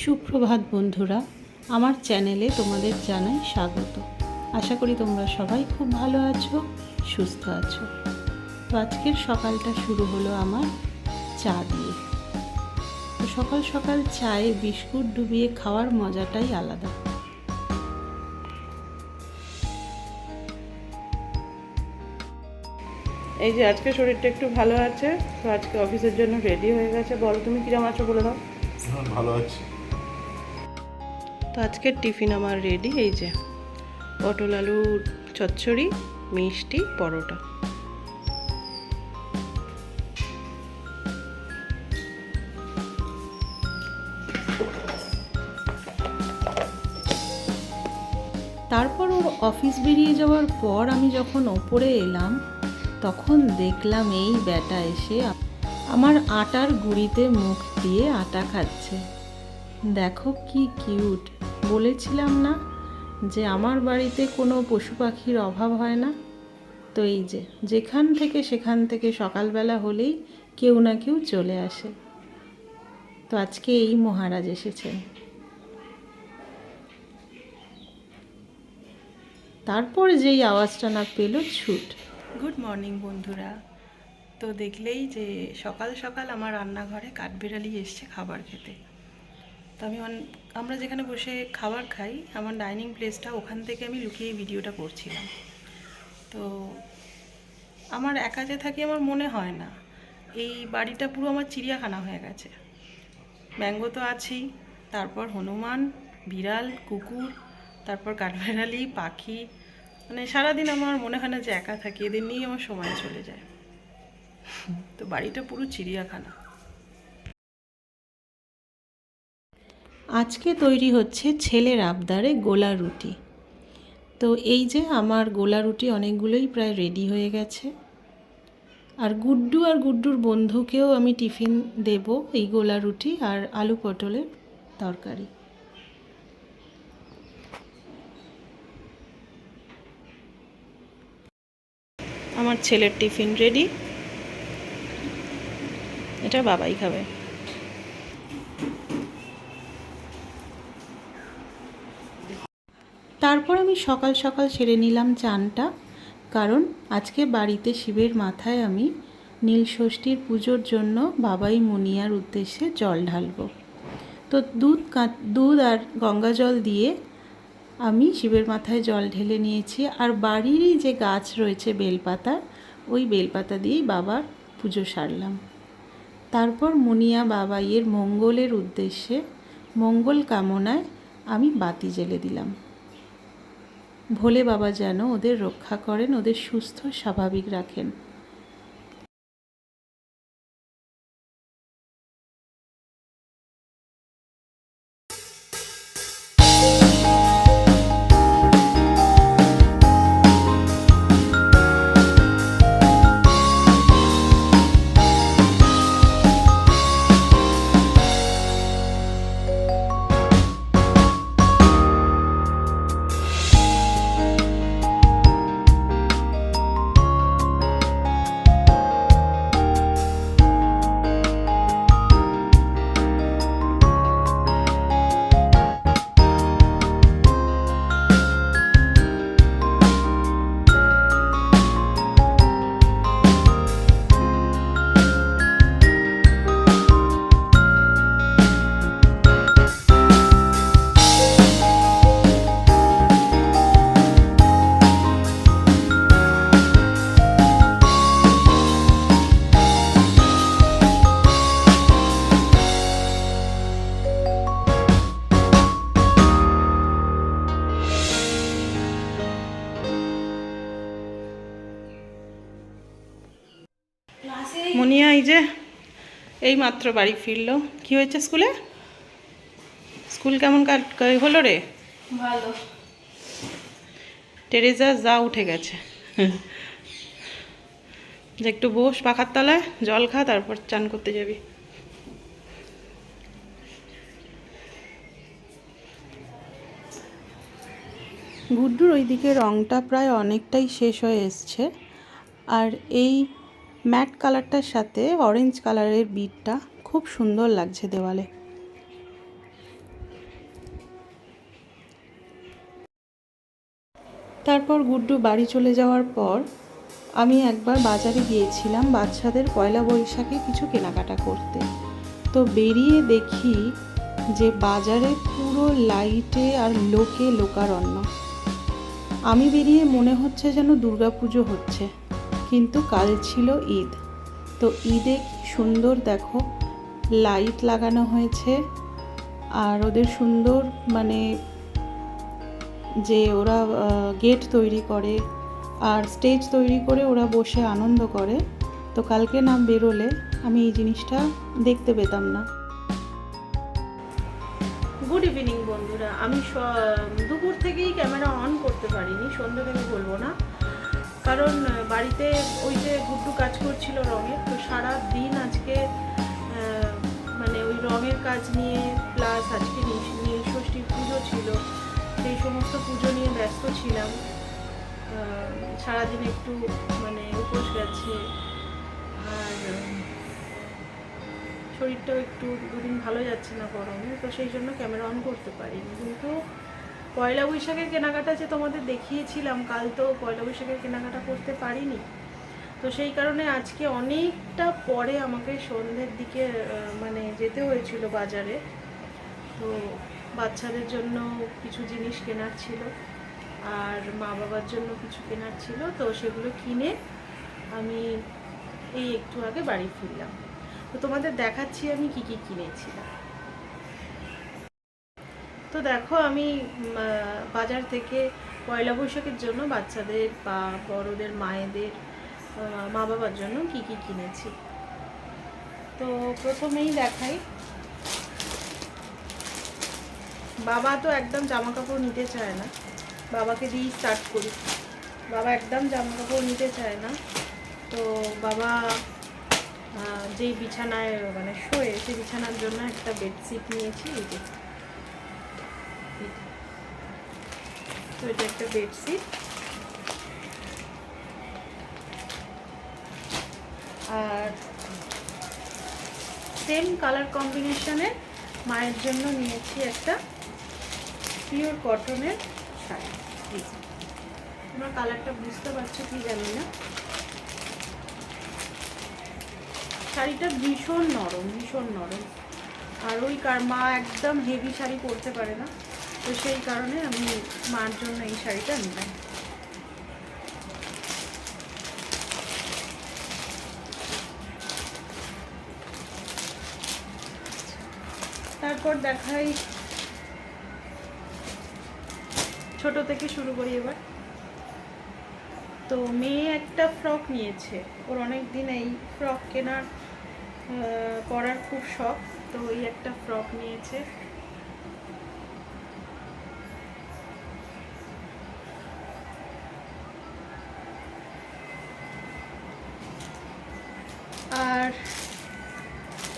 সুপ্রভাত বন্ধুরা আমার চ্যানেলে তোমাদের জানাই স্বাগত। আশা করি তোমরা সবাই খুব ভালো আছো সুস্থ আছো। তো আজকের সকালটা শুরু হলো আমার চা দিয়ে। তো সকাল সকাল চায়ে বিস্কুট ডুবিয়ে খাওয়ার মজাটাই আলাদা। এই যে আজকে শরীরটা একটু ভালো আছে তো আজকে অফিসের জন্য রেডি হয়ে গেছে। বলো তুমি কিরম আছো বলে দাও? হ্যাঁ, ভালো আছি। তো আজকের টিফিন আমার রেডি এই যে পটল আলু চচ্চড়ি, মিষ্টি, পরোটা। তারপর ওর অফিস বেরিয়ে যাওয়ার পর আমি যখন ওপরে এলাম, তখন দেখলাম এই ব্যাটা এসে আমার আটার গুঁড়িতে মুখ দিয়ে আটা খাচ্ছে। দেখো কি কিউট বলেছিলাম না যে আমার বাড়িতে কোনো পশু পাখির অভাব হয় না? তো এই যে, যেখান থেকে সেখান থেকে সকালবেলা হলেই কেউ না কেউ চলে আসে। তো আজকে এই মহারাজ এসেছেন। তারপর যেই আওয়াজটা না পেল, ছুট। গুড মর্নিং বন্ধুরা। তো দেখলেই যে সকাল সকাল আমার রান্নাঘরে কাঠবিড়ালি এসছে খাবার খেতে। তো আমি আমরা যেখানে বসে খাবার খাই, আমার ডাইনিং প্লেসটা ওখান থেকে আমি লুকিয়ে ভিডিওটা করছিলাম। তো আমার একা যে থাকি আমার মনে হয় না। এই বাড়িটা পুরো আমার চিড়িয়াখানা হয়ে গেছে। ম্যাঙ্গো তো আছেই, তারপর হনুমান, বিড়াল, কুকুর, তারপর কাঠবেড়ালি, পাখি মানে সারাদিন আমার মনে হয় না যে একা থাকি, এদের নিয়েই আমার সময় চলে যায়। তো বাড়িটা পুরো চিড়িয়াখানা। আজকে তৈরি হচ্ছে ছেলের আবদারে গোলা রুটি। তো এই যে আমার গোলা রুটি অনেকগুলোই প্রায় রেডি হয়ে গেছে। আর গুড্ডু আর গুড্ডুর বন্ধুকেও আমি টিফিন দেব এই গোলা রুটি আর আলু পটলের তরকারি। আমার ছেলের টিফিন রেডি এটা বাবাই খাবে। তারপর আমি সকাল সকাল সেরে নিলাম চানটা, কারণ আজকে বাড়িতে শিবের মাথায় আমি নীল ষষ্ঠীর পুজোর জন্য বাবাই মুনিয়ার উদ্দেশ্যে জল ঢালবো। তো দুধ দুধ আর গঙ্গা জল দিয়ে আমি শিবের মাথায় জল ঢেলে নিয়েছি, আর বাড়িরই যে গাছ রয়েছে বেলপাতা, ওই বেলপাতা দিয়েই বাবার পুজো সারলাম। তারপর মুনিয়া বাবাইয়ের মঙ্গলের উদ্দেশ্যে মঙ্গল কামনায় আমি বাতি জ্বেলে দিলাম। ভোলে বাবা যেন ওদের রক্ষা করেন ওদের সুস্থ স্বাভাবিক রাখেন। মুনিয়া এই যে এই মাত্র বাড়ি ফিরলো। কি হয়েছে স্কুলে? স্কুল কেমন কাট হলো রে? ভালো। টেরেজা যা উঠে গেছে। যে একটু বস পাখার তলায় জল খা তারপর চান করতে যাবি। গুড্ডুর ওইদিকে রঙটা প্রায় অনেকটাই শেষ হয়ে এসছে। আর এই ম্যাট কালারটার সাথে অরেঞ্জ কালারের বিটটা খুব সুন্দর লাগছে দেওয়ালে। তারপর গুড্ডু বাড়ি চলে যাওয়ার পর আমি একবার বাজারে গিয়েছিলাম বাচ্চাদের পয়লা বৈশাখে কিছু কেনাকাটা করতে। তো বেরিয়ে দেখি যে বাজারে পুরো লাইটে আর লোকে লোকারণ্য। আমি বেরিয়ে মনে হচ্ছে যেন দুর্গাপুজো হচ্ছে। কিন্তু কাল ছিল ঈদ। তো ঈদে সুন্দর দেখো, লাইট লাগানো হয়েছে আর ওদের সুন্দর মানে যে ওরা গেট তৈরি করে আর স্টেজ তৈরি করে ওরা বসে আনন্দ করে। তো কালকে না বেরোলে আমি এই জিনিসটা দেখতে পেতাম না। গুড ইভিনিং বন্ধুরা, আমি দুপুর থেকেই ক্যামেরা অন করতে পারিনি সন্ধ্যে থেকে বলব না। কারণ বাড়িতে ওই যে গুড্ডু কাজ করছিল রঙের, তো সারা দিন আজকে মানে ওই রঙের কাজ নিয়ে প্লাস আজকে নীল- ষষ্ঠীর পুজো ছিল, সেই সমস্ত পুজো নিয়ে ব্যস্ত ছিলাম। সারাদিন একটু মানে উপোস গেছে, আর, শরীরটাও একটু দুদিন ভালো যাচ্ছে না গরমে, তো সেই জন্য ক্যামেরা অন করতে পারিনি। কিন্তু পয়লা বৈশাখের কেনাকাটা যে তোমাদের দেখিয়েছিলাম, কাল তো পয়লা বৈশাখের কেনাকাটা করতে পারিনি। তো সেই কারণে আজকে অনেকটা পরে আমাকে সন্ধ্যের দিকে মানে যেতে হয়েছিল বাজারে। তো বাচ্চাদের জন্য কিছু জিনিস কেনার ছিল, আর মা বাবার জন্য কিছু কেনার ছিল। তো সেগুলো কিনে আমি এই একটু আগে বাড়ি ফিরলাম। তো তোমাদের দেখাচ্ছি আমি কি কি কিনেছিলাম। তো দেখো আমি বাজার থেকে পয়লা বৈশাখের জন্য বাচ্চাদের বা বড়দের, মায়েদের মা বাবার জন্য কি কি কিনেছি। তো প্রথমেই দেখাই। বাবা তো একদম জামা কাপড় নিতে চায় না। বাবাকে দিয়েই স্টার্ট করি। বাবা একদম জামা কাপড় নিতে চায় না। তো বাবা যেই বিছানায় মানে শোয়ে সেই বিছানার জন্য একটা বেডশিট নিয়েছি, এই যে তো এটা একটা বেডশিট আর সেম কালার কম্বিনেশনের মায়ের জন্য নিয়েছি একটা পিওর কটনের শাড়ি। তোমরা কালারটা বুঝতে পারছ কি জানি না। শাড়িটা ভীষণ নরম ভীষণ নরম। আর ওই কার মা একদম হেভি শাড়ি পরতে পারে না। তো সেই কারণে আমি মার জন্য এই শাড়িটা নিলাম। তারপর দেখাই ছোট থেকে শুরু করি এবার। তো মেয়ে একটা ফ্রক নিয়েছে। ওর অনেক দিন এই ফ্রক কেনার পরার খুব শখ। তো ওই একটা ফ্রক নিয়েছে। আর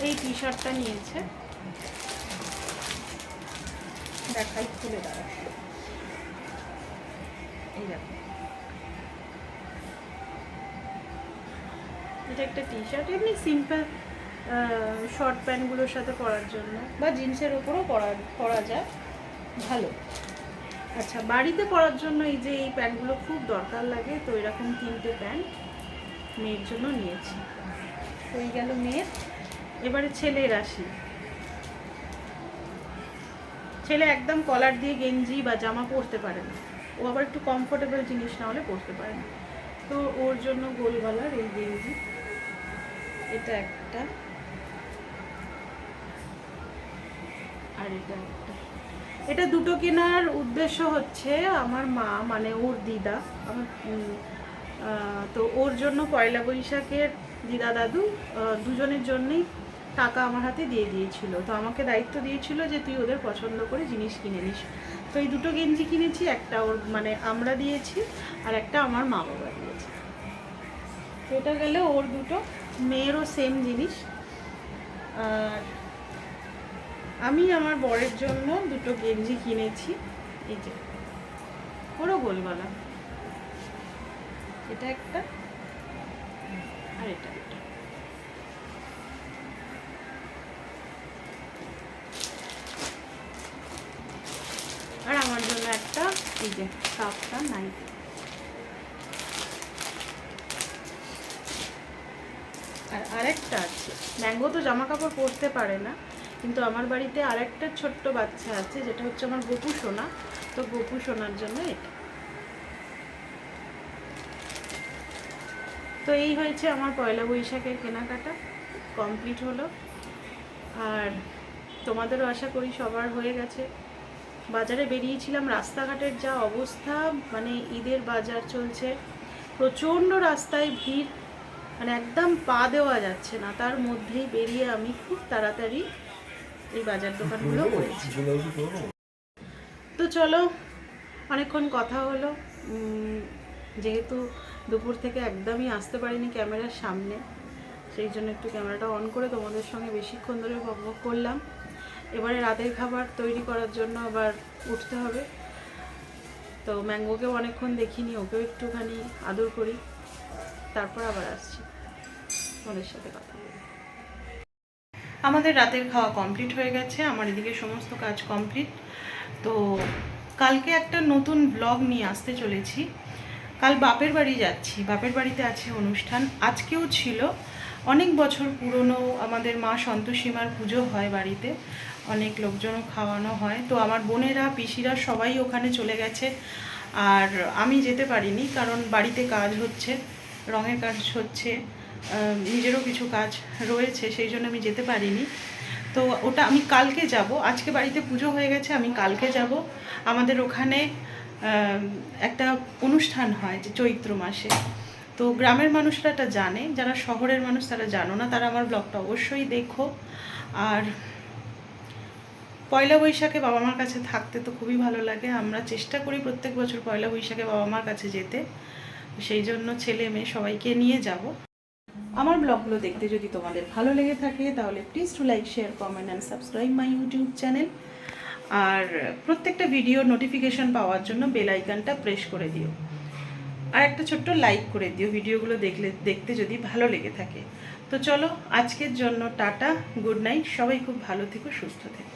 এই টি শার্টটা নিয়েছে। দেখাই, খুলে দাঁড়া এই দেখো। এটা একটা টি শার্ট এমনি সিম্পল শর্ট প্যান্টগুলোর সাথে পরার জন্য। বা জিন্সের ওপরও পরা পরা যায়। ভালো। আচ্ছা বাড়িতে পরার জন্য এই যে এই প্যান্টগুলো খুব দরকার লাগে, তো এরকম তিনটে প্যান্ট মেয়ের জন্য নিয়েছি। হয়ে গেল মেয়ের। এবারে ছেলের আসি। ছেলে একদম কলার দিয়ে গেঞ্জি বা জামা পরতে পারে না। ও আবার একটু কমফোর্টেবল জিনিস না হলে পরতে পারে না। তো ওর জন্য গোল গলার এই গেঞ্জি। এটা একটা। আর এটা একটা। এটা দুটো কেনার উদ্দেশ্য হচ্ছে আমার মা মানে ওর দিদা। আমার তো ওর জন্য পয়লা বৈশাখের দিদা দাদু দুজনের জন্যই টাকা আমার হাতে দিয়ে দিয়েছিল। তো আমাকে দায়িত্ব দিয়েছিল যে তুই ওদের পছন্দ করে জিনিস কিনে নিস। তো এই দুটো গেঞ্জি কিনেছি, একটা ওর মানে আমরা দিয়েছি আর একটা আমার মা বাবা দিয়েছে। এটা গেলে ওর দুটো, মেয়েরও সেম জিনিস। আর আমি আমার বরের জন্য দুটো গেঞ্জি কিনেছি। এই যে, ওরও গোলগলা। এটা একটা। আর এটা আর আমার জন্য একটা, এই যে, কাপটা নাইটি আর আরেকটা আছে। ম্যাঙ্গো তো জামা কাপড় পরতে পারে না, কিন্তু আমার বাড়িতে আরেকটা ছোট্ট বাচ্চা আছে, যেটা হচ্ছে আমার গোপু সোনা তো গোপু সোনার জন্য এটা। তো এই হয়েছে আমার পয়লা বৈশাখের কেনাকাটা কমপ্লিট হলো। আর তোমাদেরও আশা করি সবার হয়ে গেছে। বাজারে বেরিয়েছিলাম রাস্তাঘাটের যা অবস্থা মানে ঈদের বাজার চলছে। প্রচণ্ড রাস্তায় ভিড় মানে একদম পা দেওয়া যাচ্ছে না। তার মধ্যেই বেরিয়ে আমি খুব তাড়াতাড়ি এই বাজার দোকানগুলো করেছি। তো চলো অনেকক্ষণ কথা হলো। যেহেতু দুপুর থেকে একদমই আসতে পারিনি ক্যামেরার সামনে। সেই জন্য একটু ক্যামেরাটা অন করে তোমাদের সঙ্গে বেশিক্ষণ ধরে বকবক করলাম। এবারে রাতের খাবার তৈরি করার জন্য আবার উঠতে হবে। তো ম্যাঙ্গোকেও অনেকক্ষণ দেখিনি, ওকেও একটুখানি আদর করি। তারপর আবার আসছি। তোমাদের সাথে কথা বলি। আমাদের রাতের খাওয়া কমপ্লিট হয়ে গেছে। আমার এদিকে সমস্ত কাজ কমপ্লিট। তো কালকে একটা নতুন ব্লগ নিয়ে আসতে চলেছি। কাল বাপের বাড়ি যাচ্ছি। বাপের বাড়িতে আছে অনুষ্ঠান। আজকেও ছিল। অনেক বছর পুরনো আমাদের মা সন্তোষীমার পুজো হয় বাড়িতে। অনেক লোকজনও খাওয়ানো হয়। তো আমার বোনেরা, পিসিরা সবাই ওখানে চলে গেছে। আর আমি যেতে পারিনি কারণ বাড়িতে কাজ হচ্ছে, রঙের কাজ হচ্ছে নিজেরও কিছু কাজ রয়েছে, সেই জন্য আমি যেতে পারিনি। তো ওটা আমি কালকে যাব। আজকে বাড়িতে পুজো হয়ে গেছে, আমি কালকে যাব। আমাদের ওখানে একটা অনুষ্ঠান হয় যে চৈত্র মাসে। তো গ্রামের মানুষরা এটা জানে, যারা শহরের মানুষ তারা জানো না, তারা আমার ব্লগটা অবশ্যই দেখো। আর পয়লা বৈশাখে বাবা মার কাছে থাকতে তো খুবই ভালো লাগে। আমরা চেষ্টা করি প্রত্যেক বছর পয়লা বৈশাখে বাবা মার কাছে যেতে। সেই জন্য ছেলে মেয়ে সবাইকে নিয়ে যাব। আমার ব্লগগুলো দেখতে যদি তোমাদের ভালো লেগে থাকে, তাহলে please to like share comment and subscribe my YouTube channel আর প্রত্যেকটা ভিডিও নোটিফিকেশান পাওয়ার জন্য বেল আইকনটা প্রেস করে দিও। আর একটা ছোট্ট লাইক করে দিও ভিডিওগুলো দেখলে, দেখতে যদি ভালো লেগে থাকে। তো চলো, আজকের জন্য টাটা গুড নাইট সবাই খুব ভালো থেকো, সুস্থ থেকো।